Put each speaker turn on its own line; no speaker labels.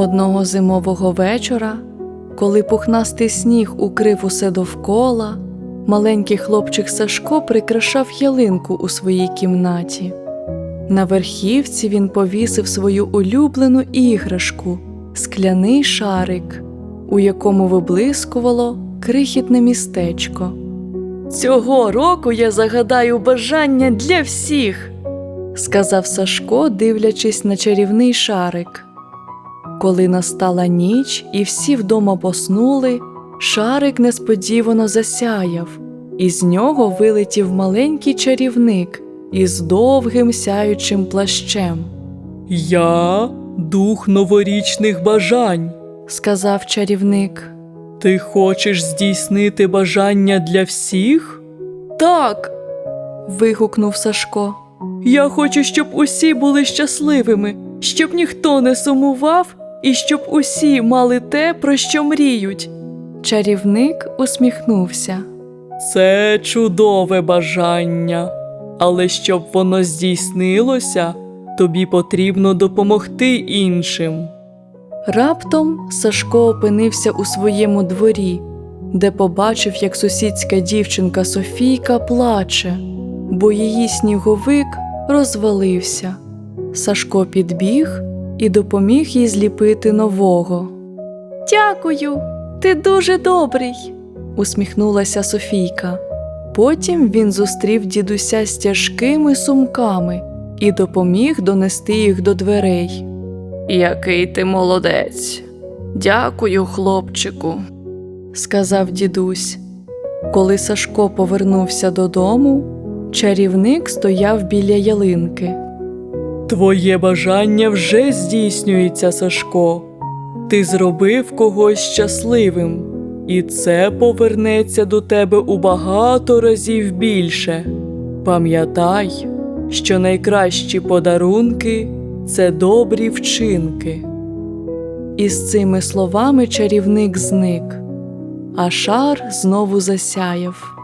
Одного зимового вечора, коли пухнастий сніг укрив усе довкола, маленький хлопчик Сашко прикрашав ялинку у своїй кімнаті. На верхівці він повісив свою улюблену іграшку скляний шарик, у якому виблискувало крихітне містечко. Цього року я загадаю бажання для всіх, сказав Сашко, дивлячись на чарівний шарик. Коли настала ніч і всі вдома поснули, шарик несподівано засяяв, і з нього вилетів маленький чарівник із довгим сяючим плащем,
Я дух новорічних бажань.
сказав чарівник.
Ти хочеш здійснити бажання для всіх?
Так. вигукнув Сашко.
Я хочу, щоб усі були щасливими, щоб ніхто не сумував і щоб усі мали те, про що мріють.
Чарівник усміхнувся.
Це чудове бажання, але щоб воно здійснилося, тобі потрібно допомогти іншим.
Раптом Сашко опинився у своєму дворі, де побачив, як сусідська дівчинка Софійка плаче, бо її сніговик розвалився. Сашко підбіг і допоміг їй зліпити нового. Дякую, ти дуже добрий, усміхнулася Софійка. Потім він зустрів дідуся з тяжкими сумками і допоміг донести їх до дверей. Який ти молодець. Дякую, хлопчику, сказав дідусь. Коли Сашко повернувся додому, чарівник стояв біля ялинки.
Твоє бажання вже здійснюється, Сашко. Ти зробив когось щасливим, і це повернеться до тебе у багато разів більше. Пам'ятай, що найкращі подарунки це добрі вчинки.
І з цими словами чарівник зник, а шар знову засяяв.